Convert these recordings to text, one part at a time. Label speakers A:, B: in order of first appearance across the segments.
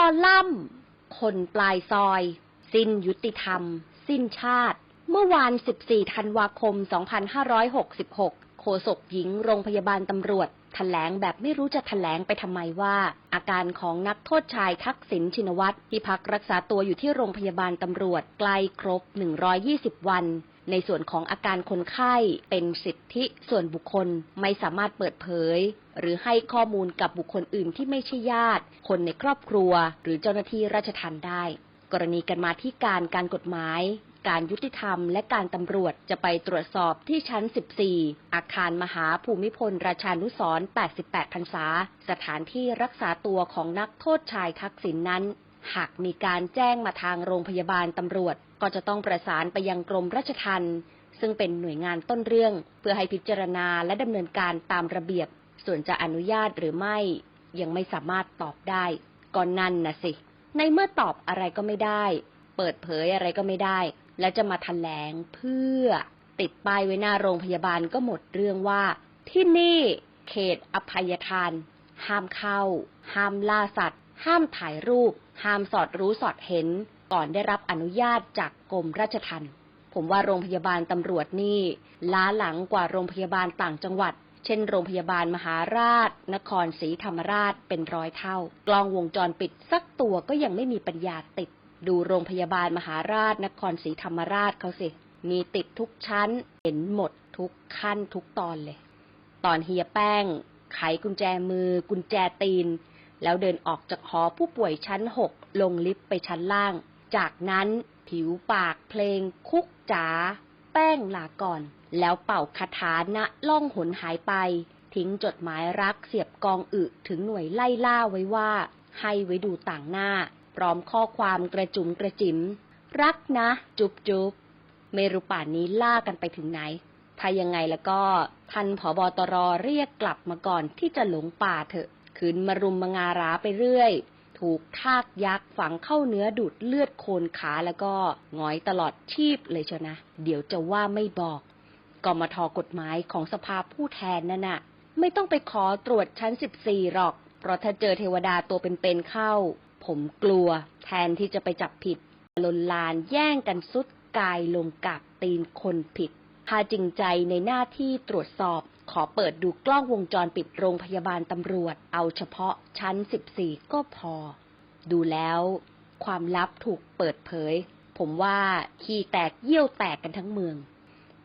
A: คอลัมน์ คนปลายซอย สิ้นยุติธรรม สิ้นชาติ เมื่อวาน 14 ธันวาคม 2566 โฆษกหญิงโรงพยาบาลตำรวจแถลงแบบไม่รู้จะแถลงไปทำไมว่า อาการของนักโทษชายทักษิณชินวัตรที่พักรักษาตัวอยู่ที่โรงพยาบาลตำรวจใกล้ครบ 120 วัน ในส่วนของอาการคนไข้เป็นสิทธิส่วนบุคคลไม่สามารถเปิดเผย หรือให้ข้อมูลกับบุคคลอื่นที่ไม่ใช่ญาติ คนในครอบครัว หรือเจ้าหน้าที่ราชทัณฑ์ได้ กรณีกันมาที่การการกฎหมาย การยุติธรรม และการตำรวจจะไปตรวจสอบที่ชั้น 14 อาคารมหาภูมิพล ราชานุสร์88พรรษา สถานที่รักษาตัวของนักโทษชายทักษิณนนั้นหากมีการแจ้งมาทางโรงพยาบาลตำรวจ ก็จะต้องประสานไปยังกรมราชทัณฑ์ซึ่งเป็นหน่วยงานต้นเรื่อง เพื่อให้พิจารณาและดำเนินการตามระเบียบ ส่วนจะอนุญาตหรือไม่ยังไม่สามารถตอบได้ก็นั่นนะสิ ในเมื่อตอบอะไรก็ไม่ได้ เปิดเผยอะไรก็ไม่ได้ แล้วจะมาแถลงเพื่อติดป้ายไว้หน้าโรงพยาบาลก็หมดเรื่องว่า ที่นี่เขตอภัยทาน ห้ามเข้า ห้ามล่าสัตว์ ห้ามถ่ายรูป ห้ามสอดรู้สอดเห็น ก่อนได้รับอนุญาตจากกรมราชทัณฑ์ผมว่าโรงพยาบาลตำรวจนี่ ล้าหลังกว่าโรงพยาบาลต่างจังหวัด เช่น โรงพยาบาลมหาราช นครศรีธรรมราชเป็นร้อยเท่า กล้องวงจรปิดสักตัวก็ยังไม่มีปัญญาติด ดูโรงพยาบาลมหาราช นครศรีธรรมราชเขาสิ มีติดทุกชั้น เห็นหมดทุกขั้นทุกตอนเลย ตอนเฮียแป้ง ไขกุญแจมือ กุญแจตีน แล้วเดินออกจากหอผู้ป่วยชั้นหกลงลิฟต์ไปชั้นล่าง จากนั้นผิวปากเพลงคุกจ๋าแป้งลาก่อน แล้วเป่าคาถาณล่องหนหายไป ทิ้งจดหมายรักเสียบกองอึถึงหน่วยไล่ล่าไว้ว่า ให้ไว้ดูต่างหน้า พร้อมข้อความกระจุมกระจิม รักนะ จุบจุบไม่รู้ป่านนี้ล่ากันไปถึงไหน ถ้ายังไงแล้วก็ท่านผอบอตรเรียกกลับมาก่อนที่จะหลงป่าเถอะ ขืนมารุมมางาราไปเรื่อย ถูกทากยักษ์ฝังเข้าเนื้อดูดเลือดโคนขาแล้วก็งอยตลอดชีพเลยเชียวนะ เดี๋ยวจะว่าไม่บอกกมทกฎหมายของสภาผู้แทนนั่นน่ะ ไม่ต้องไปขอตรวจชั้น14หรอก เพราะถ้าเจอเทวดาตัวเป็นๆเข้า ผมกลัว แทนที่จะไปจับผิดลนลานแย่งกันสุดกายลงกับตีนคนผิด ถ้าจริงใจในหน้าที่ตรวจสอบ ขอเปิดดูกล้องวงจรปิดโรงพยาบาลตำรวจ เอาเฉพาะชั้น 14 ก็พอ ดูแล้ว ความลับถูกเปิดเผย ผมว่าขี้แตกเยี่ยวแตกกันทั้งเมือง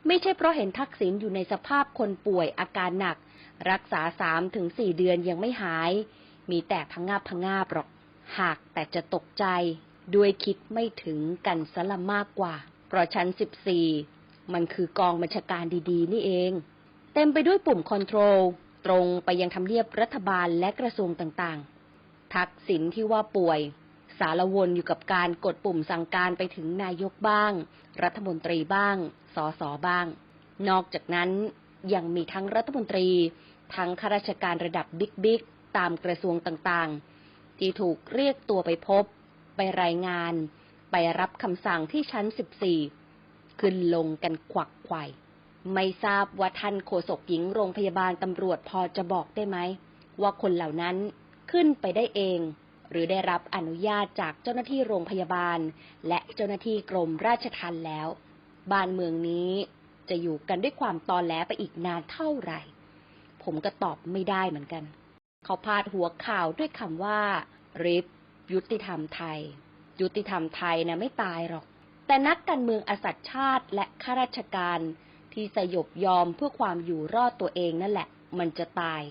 A: ไม่ใช่เพราะเห็นทักษิณอยู่ในสภาพคนป่วยอาการหนัก รักษาสามถึงสี่เดือนยังไม่หาย มีแต่พังงาบพังงาบหรอก หากแต่จะตกใจ ด้วยคิดไม่ถึงกันสละมากกว่า เพราะชั้น14มันคือกองบัญชาการดีๆ นี่เอง เต็มไปด้วยปุ่มคอนโทรลตรงไปยังทำเนียบรัฐบาลและกระทรวงต่างๆ ทักษิณที่ว่าป่วย สารวนอยู่กับการกดปุ่มสั่งการไปถึงนายกบ้าง รัฐมนตรีบ้างสอสอบ้าง นอกจากนั้นยังมีทั้งรัฐมนตรี ทั้งข้าราชการระดับบิ๊กๆ ตามกระทรวงต่างๆ ที่ถูกเรียกตัวไปพบ ไปรายงาน ไปรับคำสั่งที่ชั้น 14 ขึ้นลงกันขวักไขว่ ไม่ทราบว่าท่านโฆษกหญิงโรงพยาบาลตำรวจพอจะบอกได้ไหม ว่าคนเหล่านั้นขึ้นไปได้เอง หรือได้รับอนุญาตจากเจ้าหน้าที่โรงพยาบาล และเจ้าหน้าที่กรมราชทัณฑ์แล้ว บ้านเมืองนี้จะอยู่กันด้วยความตอนแหลไปอีกนานเท่าไหร่ ผมก็ตอบไม่ได้เหมือนกัน เขาพาดหัวข่าวด้วยคำว่าริบยุติธรรมไทย ยุติธรรมไทยนะไม่ตายหรอก แต่นักการเมืองอสัตชาติและข้าราชการ ที่สยบยอมเพื่อความอยู่รอดตัวเองนั่นแหละ มันจะตาย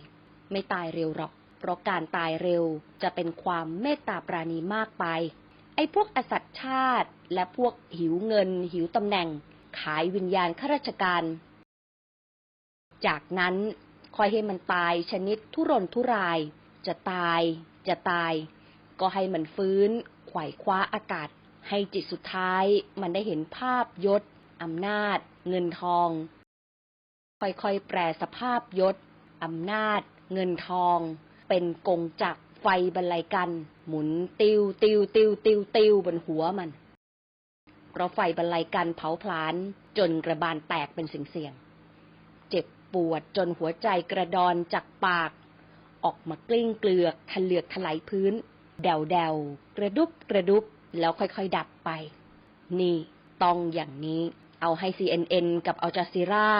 A: ไม่ตายเร็วหรอก เพราะการตายเร็วจะเป็นความเมตตาปราณีมากไป ไอ้พวกอสัตย์ชาติ และพวกหิวเงิน หิวตำแหน่ง ขายวิญญาณข้าราชการ จากนั้นคอยให้มันตายชนิดทุรนทุราย จะตาย จะตาย ก็ให้มันฟื้นไขว่คว้าอากาศ ให้จิตสุดท้ายมันได้เห็นภาพยศอำนาจ เงินทอง ค่อยๆ แปรสภาพยศอำนาจ เงินทอง เป็นกงจักรไฟบรรลัยกัน หมุนติวติวติวติวติวบนหัวมัน เพราะไฟบรรลัยกันเผาผลาญจนกระบาลแตกเป็นสิ่งเสี่ยง เจ็บปวดจนหัวใจกระดอนจากปาก ออกมากลิ้งเกลือกทะเลือกถลายพื้นแดวแดวกระดุบกระดุบแล้วค่อยๆดับไป นี่ต้องอย่างนี้ เอาให้ CNN กับอัลจาซีรา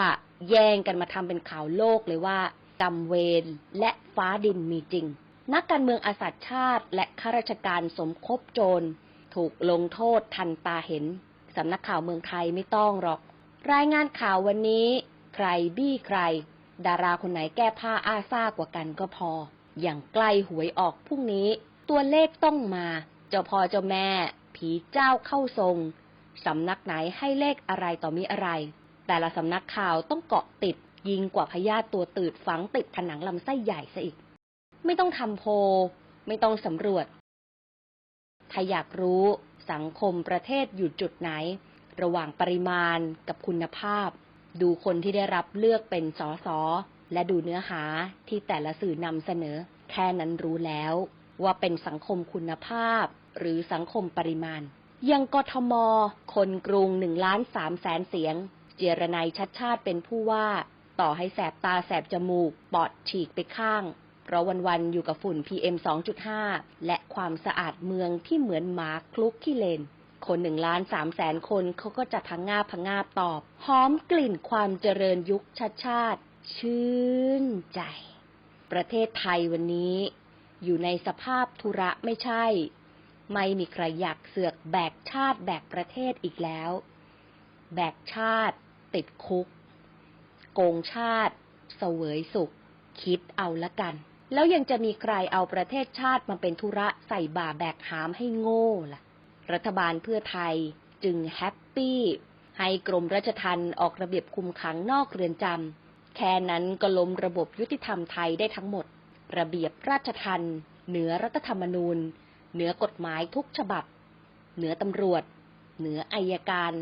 A: แย่งกันมาทำเป็นข่าวโลกเลยว่ากรรมเวรและฟ้าดินมีจริง นักการเมืองอาสัตชาติและข้าราชการสมคบโจร ถูกลงโทษทันตาเห็นสำนักข่าวเมืองไทยไม่ต้องหรอก รายงานข่าววันนี้ ใครบี้ใคร ดาราคนไหนแก้ผ้าอ้าซ่ากว่ากันก็พอ อย่างใกล้หวยออกพรุ่งนี้ ตัวเลขต้องมา เจ้าพ่อเจ้าแม่ ผีเจ้าเข้าทรง สำนักไหนให้เลขอะไรต่อมีอะไร แต่ละสำนักข่าวต้องเกาะติดยิงกว่าพยาธิตัวตืดฝังติดผนังลำไส้ใหญ่ซะอีก ไม่ต้องทำโพลไม่ต้องสำรวจ ถ้าอยากรู้สังคมประเทศอยู่จุดไหน ระหว่างปริมาณกับคุณภาพ ดูคนที่ได้รับเลือกเป็นสสและดูเนื้อหาที่แต่ละสื่อนำเสนอ แค่นั้นรู้แล้ว ว่าเป็นสังคมคุณภาพ หรือสังคมปริมาณ ยังกทม คนกรุงหนึ่งล้านสามแสนเสียง เจรนายชัดชาติเป็นผู้ว่า ต่อให้แสบตาแสบจมูก ปอดฉีกไปข้าง เพราะวันๆอยู่กับฝุ่น PM 2.5 และความสะอาดเมืองที่เหมือนหมาคลุกขี้เลน คนหนึ่งล้านสามแสนคนเขาก็จะพังงาบพังงาบตอบ หอมกลิ่นความเจริญยุคชาติชาติ ชื่นใจ ประเทศไทยวันนี้ อยู่ในสภาพธุระไม่ใช่ ไม่มีใครอยากเสือกแบกชาติแบกประเทศอีกแล้ว แบกชาติ ติดคุก โกงชาติ เสวยสุข คิดเอาละกัน แล้วยังจะมีใครเอาประเทศชาติมาเป็นธุระใส่บ่าแบกหามให้โง่ล่ะ รัฐบาลเพื่อไทยจึงแฮปปี้ ให้กรมราชทัณฑ์ออกระเบียบคุมขังนอกเรือนจำแค่นั้นก็ล้มระบบยุติธรรมไทยได้ทั้งหมด ระเบียบราชทัณฑ์เหนือรัฐธรรมนูญ เหนือกฎหมายทุกฉบับ เหนือตำรวจ เหนืออายการ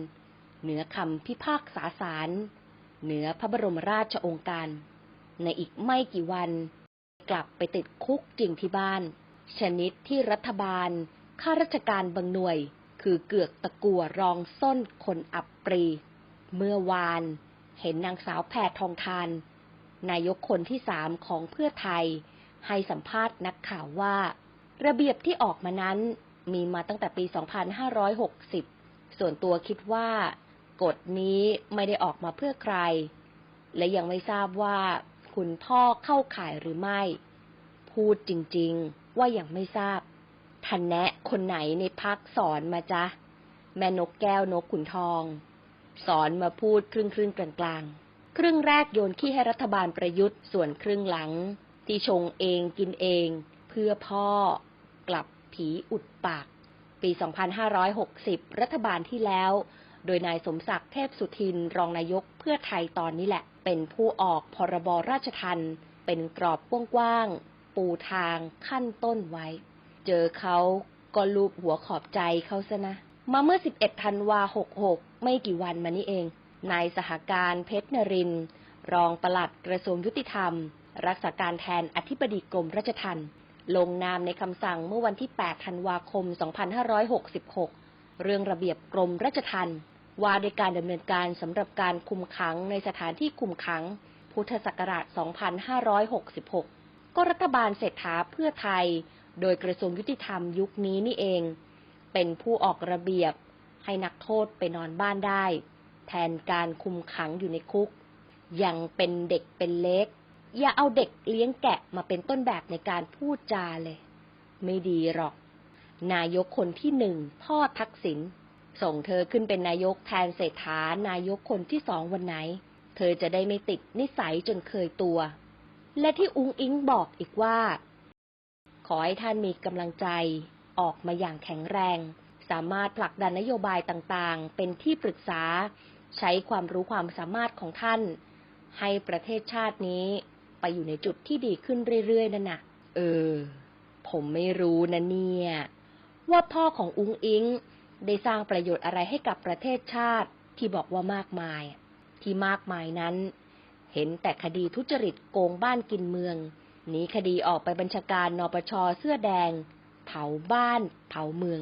A: เหนือคำพิพากษาศาล เหนือพระบรมราชโองการ ในอีกไม่กี่วัน กลับไปติดคุกจริงที่บ้าน ชนิดที่รัฐบาล ข้าราชการบางหน่วย คือเกือกตะกัวรองส้นคนอับปรี เมื่อวานเห็นนางสาวแพทองทาน นายกคนที่สามของเพื่อไทย ให้สัมภาษณ์นักข่าวว่า ระเบียบที่ออกมานั้นมีมาตั้งแต่ปี 2560 ส่วนตัวคิดว่ากฎนี้ไม่ได้ออกมาเพื่อใคร และยังไม่ทราบว่าคุณพ่อเข้าข่ายหรือไม่ พูดจริงๆว่ายังไม่ทราบทันแนะคนไหนในพักสอนมาจ๊ะ แม่นกแก้วนกขุนทอง สอนมาพูดครึ่งครึ่งกลางกลางๆครึ่งแรกโยนขี้ให้รัฐบาลประยุทธ์ส่วนครึ่งหลัง ที่ชงเองกินเอง เพื่อพ่อ กลับผีอุดปาก ปี 2560 รัฐบาลที่แล้ว โดยนายสมศักดิ์เทพสุทิน รองนายกเพื่อไทยตอนนี้แหละ เป็นผู้ออกพรบราชทัณฑ์เป็นกรอบกว้างๆ ปูทางขั้นต้นไว้ เจอเขาก็ลูบหัวขอบใจเขาซะนะ มาเมื่อ 11 ธันวา 66 ไม่กี่วันมานี้เอง นายสหการเพชรนรินทร์รองปลัดกระทรวงยุติธรรม รักษาการแทนอธิบดีกรมราชทัณฑ์ ลงนามในคำสั่งเมื่อวันที่ 8 ธันวาคม 2566 เรื่องระเบียบกรมราชทัณฑ์ว่าด้วยการดำเนินการสำหรับการคุมขังในสถานที่คุมขัง พุทธศักราช 2566 ก็รัฐบาลเศรษฐาเพื่อไทย โดยกระทรวงยุติธรรมยุคนี้นี่เอง เป็นผู้ออกระเบียบให้นักโทษไปนอนบ้านได้ แทนการคุมขังอยู่ในคุก ยังเป็นเด็กเป็นเล็ก อย่าเอาเด็กเลี้ยงแกะมาเป็นต้นแบบในการพูดจาเลย ไม่ดีหรอก นายกคนที่หนึ่งพ่อทักษิณส่งเธอขึ้นเป็นนายกแทนเศรษฐานายกคนที่สองวันไหน เธอจะได้ไม่ติดนิสัยจนเคยตัว และที่อุ้งอิงบอกอีกว่า ขอให้ท่านมีกำลังใจ ออกมาอย่างแข็งแรง สามารถผลักดันนโยบายต่างๆ เป็นที่ปรึกษา ใช้ความรู้ความสามารถของท่าน ให้ประเทศชาตินี้ ไปอยู่ในจุดที่ดีขึ้นเรื่อยๆนั่นน่ะเออ ผมไม่รู้นะเนี่ย ว่าพ่อของอุ้งอิง ได้สร้างประโยชน์อะไรให้กับประเทศชาติที่บอกว่ามากมาย ที่มากมายนั้น เห็นแต่คดีทุจริตโกงบ้านกินเมืองหนีคดีออกไปบัญชาการนปชเสื้อแดง เผาบ้าน เผาเมือง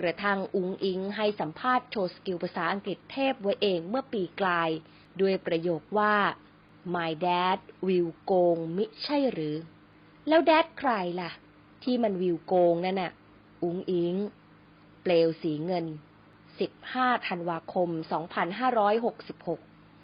A: กระทั่งอุงอิงให้สัมภาษณ์โชว์สกิลภาษาอังกฤษเทพไว้เองเมื่อปีกลาย ด้วยประโยคว่า my dad will โกงมิใช่หรือ แล้วแดดใครล่ะ ที่มันวิวโกงนั่นน่ะ อุงอิง เปลวสีเงิน 15 ธันวาคม 2566